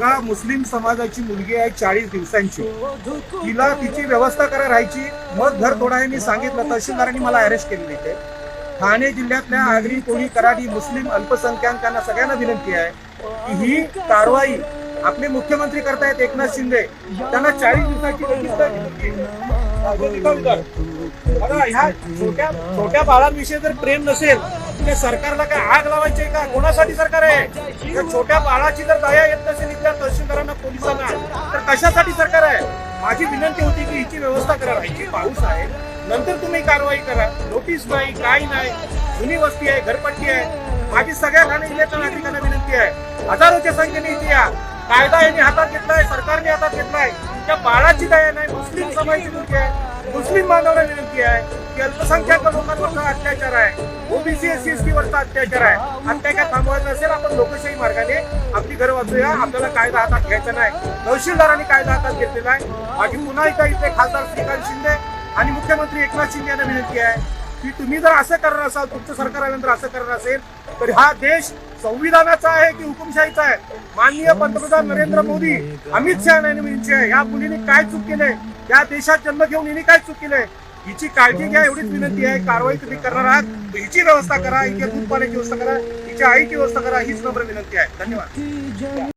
मुस्लिम समाजाची मुलगी आहे चाळीस दिवसांची. तिला तिची व्यवस्था करा राहायची. मग घर थोडा मी सांगितलं तहसीलदारांनी मला अरेस्ट केलेली इथे ठाणे जिल्ह्यातल्या आगरी कोळी कराडी मुस्लिम अल्पसंख्याकांना सगळ्यांना विनंती आहे की ही कारवाई आपले मुख्यमंत्री करतायत एकनाथ शिंदे. त्यांना चाळीस दिवसाची छोट्या बाळांविषयी जर प्रेम नसेल तर सरकारला काय आग लावायची आहे का? कोणासाठी सरकार आहे? छोट्या बाळाची जर दया येत नसेल कशासाठी सरकार आहे? माझी विनंती होती की हिची व्यवस्था करा. राहायची पाऊस आहे. नंतर तुम्ही कारवाई करा. नोटीस नाही काही नाही. जुनी वस्ती आहे घरपट्टी आहे. माझी सगळ्या ठाणे जिल्ह्याच्या नागरिकांना विनंती आहे. हजारोच्या संख्येने इथे या. कायदा यांनी हातात घेतलाय सरकारने हातात घेतलाय. त्या बाळाची दया नाही. मुस्लिम समाजाची मुलगी आहे. मुस्लिम बांधवांना विनंती आहे की अल्पसंख्याक लोकांवरचा अत्याचार आहे. OBC S C S T वरचा अत्याचार आहे. अत्याचार थांबवायचा असेल आपण लोकशाही मार्गाने आपली घर वाचूया. आपल्याला कायदा हातात घ्यायचा नाही. तहसीलदारांनी कायदा हातात घेतलेला आहे. माझी पुन्हा एकदा इथे खासदार श्रीकांत शिंदे आणि मुख्यमंत्री एकनाथ शिंदे यांना विनंती आहे की तुम्ही जर असं करणार असाल तुमचं सरकार आल्यानंतर असं करणार असेल तर हा देश संविधानाचा आहे की हुकुमशाहीचा आहे? माननीय पंतप्रधान नरेंद्र मोदी अमित शहा यांची आहे या मुलीने काय चूक केलंय या देशात जन्म घेऊन हिने काय चूक केलंय हिची काळजी घ्या एवढीच विनंती आहे. कारवाई तुम्ही करणार आहात. हिची व्यवस्था करा इथे दूध पाण्याची व्यवस्था करा. हिच्या आईची व्यवस्था करा हीच नम्र विनंती आहे. धन्यवाद.